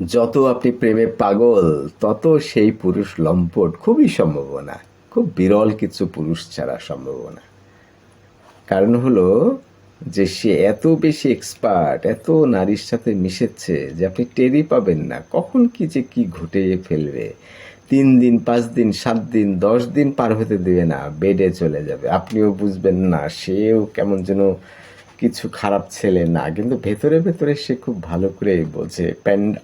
যত আপনি প্রেমে পাগল, তত সেই পুরুষ লম্পট খুবই সম্ভাবনা। খুব বিরল কিছু পুরুষ ছাড়া সম্ভাবনা। কারণ হলো যে সে এত বেশি এক্সপার্ট এত নারীর সাথে মিশেছে যে আপনি টেরই পাবেন না কখন কি যে কি ঘটে ফেলবে। তিন দিন, পাঁচ দিন, সাত দিন, দশ দিন পার হতে দেবে না, বেডে চলে যাবে। আপনিও বুঝবেন না, সেও কেমন যেন কিছু খারাপ ছেলে না, কিন্তু ভেতরে ভেতরে সে খুব ভালো করে বোঝে। প্যান্ডা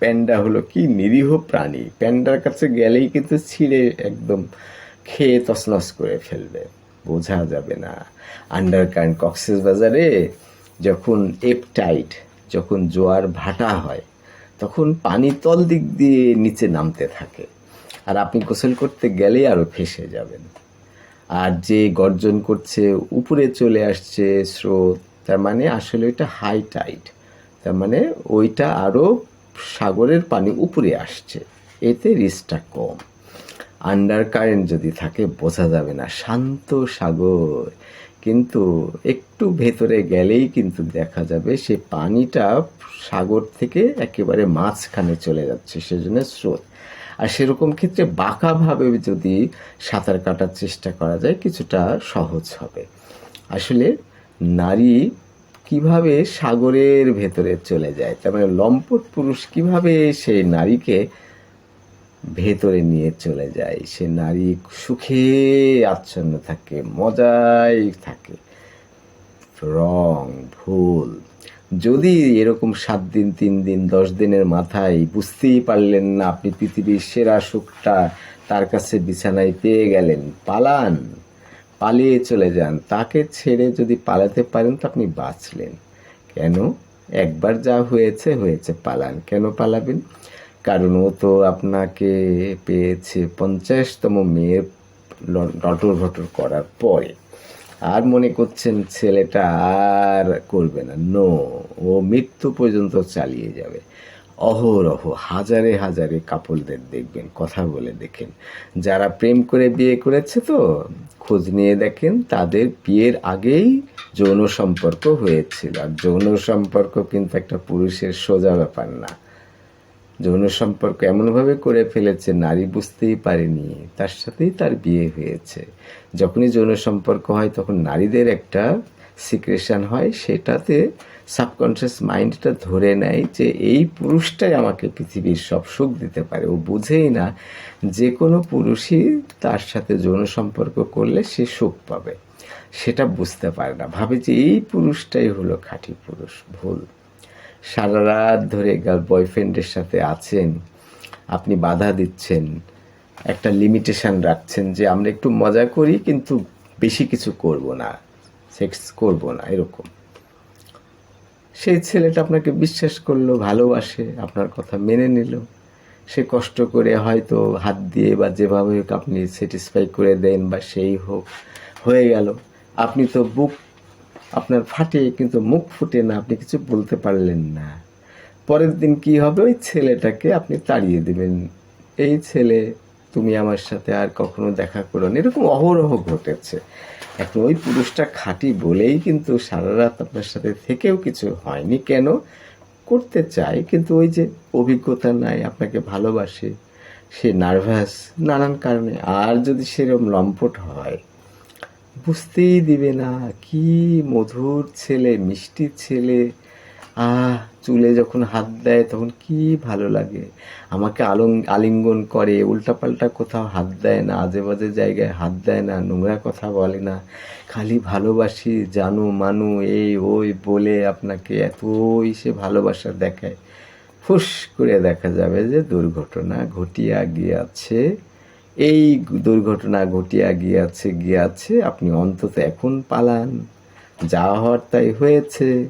প্যান্ডা হলো কি? নিরীহ প্রাণী। প্যান্ডার কাছে গেলেই কিন্তু ছিঁড়ে একদম খেয়ে তছনছ করে ফেলবে। বোঝা যাবে না। আন্ডার কারেন্ট কক্সেস বাজারে যখন এপটাইট, যখন জোয়ার ভাটা হয়, তখন পানি তল দিক দিয়ে নিচে নামতে থাকে। আর আপনি গোসল করতে গেলেই আরও ফেসে যাবেন। আর যে গর্জন করছে, উপরে চলে আসছে স্রোত, তার মানে আসলে ওইটা হাই টাইড তার মানে ওইটা আরও সাগরের পানি উপরে আসছে, এতে রিস্কটা কম। আন্ডার কারেন্ট যদি থাকে, বোঝা যাবে না, শান্ত সাগর। কিন্তু একটু ভেতরে গেলেই কিন্তু দেখা যাবে সে পানিটা সাগর থেকে একেবারে মাঝখানে চলে যাচ্ছে, সেজন্য স্রোত। আর সেরকম ক্ষেত্রে বাঁকাভাবে যদি সাঁতার কাটার চেষ্টা করা যায়, কিছুটা সহজ হবে। আসলে নারী কীভাবে সাগরের ভেতরে চলে যায়, তার মানে লম্পট পুরুষ কীভাবে সেই নারীকে ভেতরে নিয়ে চলে যায়, সে নারী সুখে, আচ্ছন্ন থাকে মজায় থাকে। রং, ভুল যদি এরকম সাত দিন, তিন দিন, দশ দিনের মাথায় বুঝতেই পারলেন না আপনি পৃথিবীর সেরা সুখটা তার কাছে বিছানায় পেয়ে গেলেন, পালান, পালিয়ে চলে যান, তাকে ছেড়ে যদি পালাতে পারেন তো আপনি বাঁচলেন। কেন? একবার যা হয়েছে হয়েছে, পালান। কেন পালাবেন? কারণ ও তো আপনাকে পেয়েছে পঞ্চাশতম মেয়ের লটর ভটর করার পরে। আর মনে করছেন ছেলেটা আর করবে না। নো ও মৃত্যু পর্যন্ত চালিয়ে যাবে। অহরহ হাজারে হাজারে কাপড়দের দেখবেন, কথা বলে দেখেন। যারা প্রেম করে বিয়ে করেছে তো, খোঁজ নিয়ে দেখেন, তাদের বিয়ের আগেই যৌন সম্পর্ক হয়েছিল। আর যৌন সম্পর্ক কিন্তু একটা পুরুষের সোজা ব্যাপার না। যৌন সম্পর্ক এমনভাবে করে ফেলেছে, নারী বুঝতেই পারেনি। তার সাথেই তার বিয়ে হয়েছে। যখনই যৌন সম্পর্ক হয়, তখন নারীদের একটা সিক্রেশন হয়, সেটাতে সাবকনশিয়াস মাইন্ডটা ধরে নেয় যে এই পুরুষটাই আমাকে পৃথিবীর সব সুখ দিতে পারে। ও বুঝেই না যে কোনো পুরুষই তার সাথে যৌন সম্পর্ক করলে সে সুখ পাবে। সেটা বুঝতে পারে না। ভাবে যে এই পুরুষটাই হলো খাঁটি পুরুষ, ভুল। সারা রাত ধরে গার্ল বয়ফ্রেন্ডের সাথে আছেন, আপনি বাধা দিচ্ছেন, একটা লিমিটেশন রাখছেন যে আমরা একটু মজা করি কিন্তু বেশি কিছু করব না সেক্স করব না, এরকম। সেই ছেলেটা আপনাকে বিশ্বাস করল, ভালোবাসে, আপনার কথা মেনে নিল। সে কষ্ট করে হয়তো হাত দিয়ে বা যেভাবে হোক আপনি স্যাটিসফাই করে দেন বা সেই হোক, হয়ে গেল। আপনি তো বুক আপনার ফাটে কিন্তু মুখ ফুটে না, আপনি কিছু বলতে পারলেন না। পরের দিন কি হবে? ওই ছেলেটাকে আপনি তাড়িয়ে দেবেন। এই ছেলে, তুমি আমার সাথে আর কখনো দেখা করো না। এরকম অহরহ ঘটেছে। এখন ওই পুরুষটা খাঁটি বলেই কিন্তু সারা রাত আপনার সাথে থেকেও কিছু হয়নি। কেন? করতে চায় কিন্তু ওই যে অভিজ্ঞতা নাই, আপনাকে ভালোবাসে, সে নার্ভাস, নানান কারণে। আর যদি সেরকম লম্পট হয় বুঝতেই দিবে না। কি মধুর ছেলে, মিষ্টি ছেলে। আহ, চুলে যখন হাত দেয় তখন কি ভালো লাগে। আমাকে আলং, আলিঙ্গন করে, উল্টাপাল্টা কোথাও হাত দেয় না আজে বাজে জায়গায় হাত দেয় না, নোংরা কথা বলে না। খালি ভালোবাসি, জানু মানু, এই, ওই বলে আপনাকে এতই সে ভালোবাসা দেখায়। ফুস করে দেখা যাবে যে দুর্ঘটনা ঘটিয়া গিয়াছে। এই দুর্ঘটনা ঘটিয়া গিয়াছে গিয়াছে, আপনি অন্তত এখন পালান। যা হওয়ার তাই হয়েছে।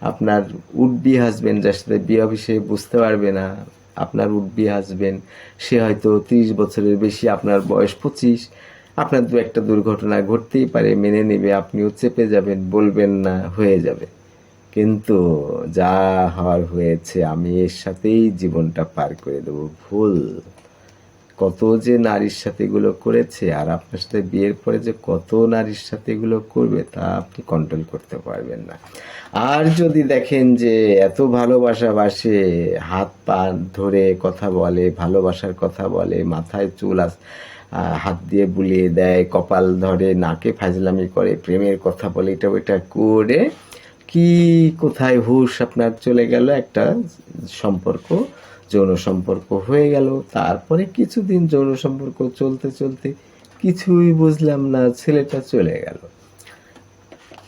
আপনার উডবি হাজবেন্ড যার সাথে বিয়ে হবে সে বুঝতে পারবে না। আপনার উডবি হাজবেন্ড সে হয়তো তিরিশ বছরের বেশি, আপনার বয়স পঁচিশ। আপনার দু একটা দুর্ঘটনা ঘটতেই পারে, মেনে নেবে, আপনিও চেপে যাবেন, বলবেন না, হয়ে যাবে। কিন্তু যা হওয়ার হয়েছে, আমি এর সাথেই জীবনটা পার করে দেবো, ভুল। কত যে নারীর সাথে এগুলো করেছে, আর আপনার সাথে বিয়ের পরে যে কত নারীর সাথে এগুলো করবে, তা আপনি কন্ট্রোল করতে পারবেন না। আর যদি দেখেন যে এত ভালোবাসা বাসে, হাত পা ধরে কথা বলে, ভালোবাসার কথা বলে, মাথায় চুল আস হাত দিয়ে বুলিয়ে দেয়, কপাল ধরে, নাকে ফাজলামি করে, প্রেমের কথা বলে, এটা ওইটা করে, কি কোথায় হুশ আপনার চলে গেল একটা সম্পর্ক? যৌন সম্পর্ক হয়ে গেল। তারপরে কিছুদিন যৌন সম্পর্ক চলতে চলতে কিছুই বুঝলাম না, ছেলেটা চলে গেল।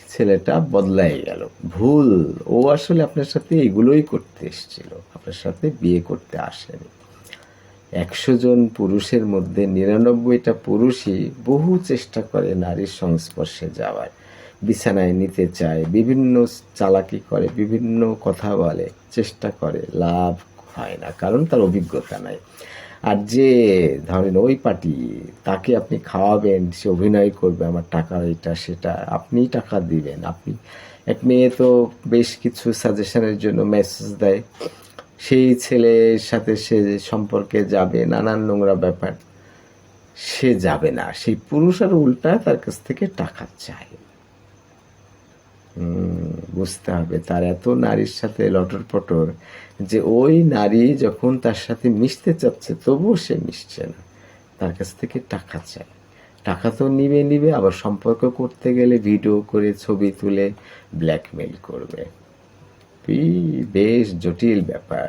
ছেলেটা বদলাই গেল। ভুল। ও আসলে আপনার সাথে এগুলোই করতে এসেছিল। আপনার সাথে বিয়ে করতে আসেনি। একশো জন পুরুষের মধ্যে নিরানব্বইটা পুরুষই বহু চেষ্টা করে নারীর সংস্পর্শে যাওয়ার। বিছানায় নিতে চায়, বিভিন্ন চালাকি করে, বিভিন্ন কথা বলে, চেষ্টা করে, লাভ হয় না, কারণ তার অভিজ্ঞতা নাই। আর যে ধরেন ওই পার্টি, তাকে আপনি খাওয়াবেন, সে অভিনয় করবে, আমার টাকা এটা, সেটা আপনিই টাকা দিবেন। আপনি, এক মেয়ে তো বেশ কিছু সাজেশনের জন্য মেসেজ দেয়। সেই ছেলের সাথে সে সম্পর্কে যাবে, নানান নোংরা ব্যাপার। সে যাবে না। সেই পুরুষ আর উল্টা তার কাছ থেকে টাকা চায়। বুঝতে হবে। তার এত নারীর সাথে লটর পটর যে ওই নারী যখন তার সাথে মিশতে চাচ্ছে, তবুও সে মিশছে না। তার কাছ থেকে টাকা চায়। টাকা তো নিবে নিবে, আবার সম্পর্ক করতে গেলে ভিডিও করে ছবি তুলে ব্ল্যাকমেল করবে। বেশ জটিল ব্যাপার।